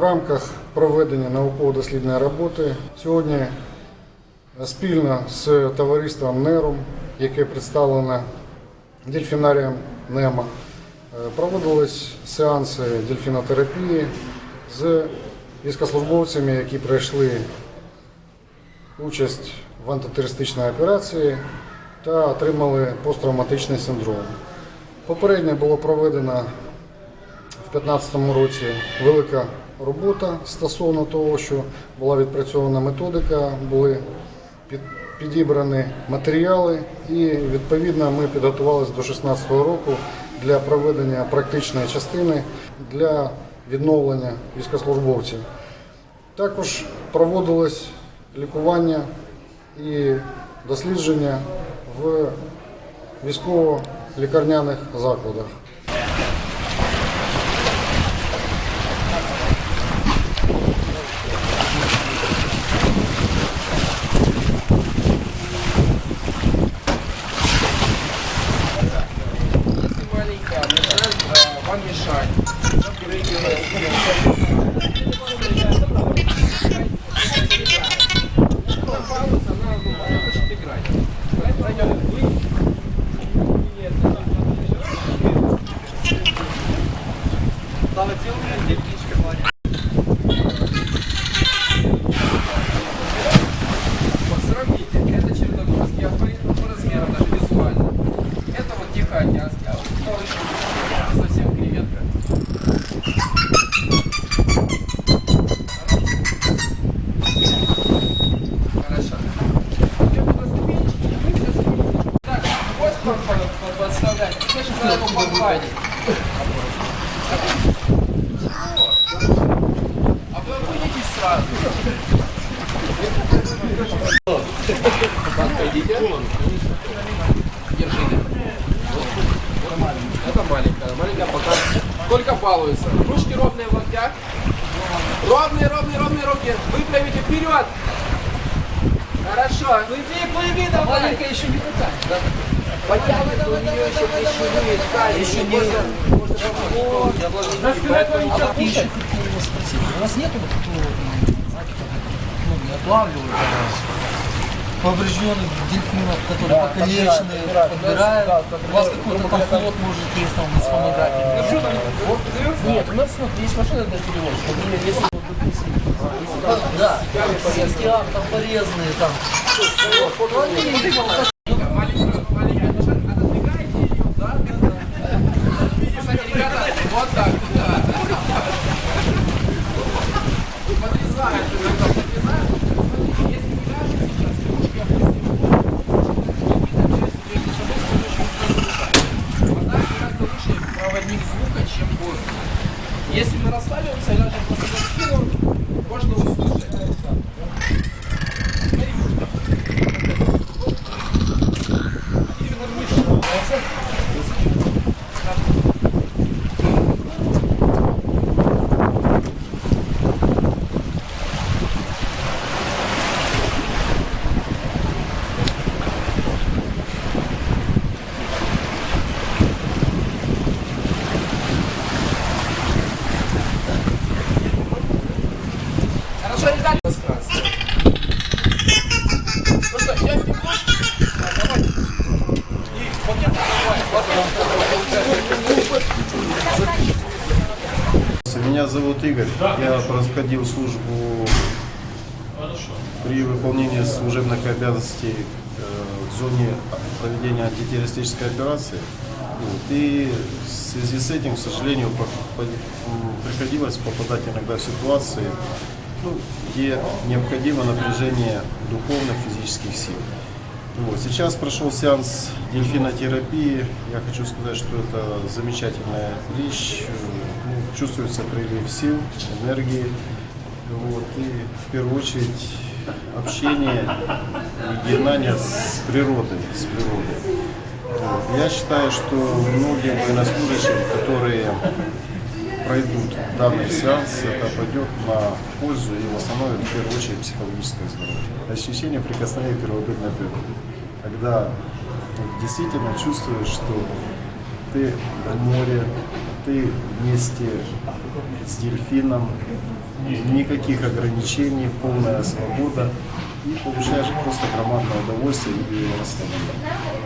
рамках проведення науково-дослідної роботи сьогодні спільно з товариством НЕРУМ, яке представлене дельфінарієм НЕМА, е, проводились сеанси дельфінотерапії з військовослужбовцями, які пройшли участь в антитерористичній операції та отримали посттравматичний синдром. Попередньо було проведено в 2015 році велика робота стосовно того, що була відпрацьована методика, були підібрані матеріали і відповідно ми підготувалися до 2016 року для проведення практичної частини для відновлення військовослужбовців. Також проводилось лікування і дослідження в військово-лікарняних закладах. Thank you. Подставлять. Конечно, надо его погладить. А вы обойдитесь сразу. Подойдите. Держите. Это маленькая. Маленькая пока только балуется. Ручки ровные в локтях. Ровные, ровные, ровные руки. Выправите вперед. Хорошо. Плыви, плыви, давай. Маленькая еще не такая. Да. Потягивай, у нее еще плечевые ткани. Еще можно, А еще хотел у вас нету вот такого, ну, не отлавливают, а поврежденных дельфинов, которые покалечены, подбирают? У вас какой-то там флот, может, есть там с фонографией? Нет, у нас вот есть машина для перевозки. Например, если да, там порезанные там. Проводник звука, чем воздух. Если мы расслабимся и ляжем просто на спину, можно услышать. Хорошо, ребята, пространство. Ну что, идем в А, давай. И вот это давай. Вот это. Меня зовут Игорь. Я проходил службу при выполнении служебных обязанностей э, в зоне проведения антитеррористической операции. Вот. И в связи с этим, к сожалению, приходилось попадать иногда в ситуации, ну, где необходимо напряжение духовных, физических сил. Вот. Сейчас прошел сеанс дельфинотерапии. Я хочу сказать, что это замечательная вещь. Чувствуется прилив сил, энергии. Вот. И в первую очередь общение и единание с природой. С природой. Вот. Я считаю, что многие военнослужащие, которые пройдут данный сеанс, это пойдет на пользу и восстановит в первую очередь психологическое здоровье. Ощущение прикосновения первобытной природе. Когда действительно чувствуешь, что ты в море, ты вместе с дельфином, никаких ограничений, полная свобода. И получаешь просто громадное удовольствие и расслабление.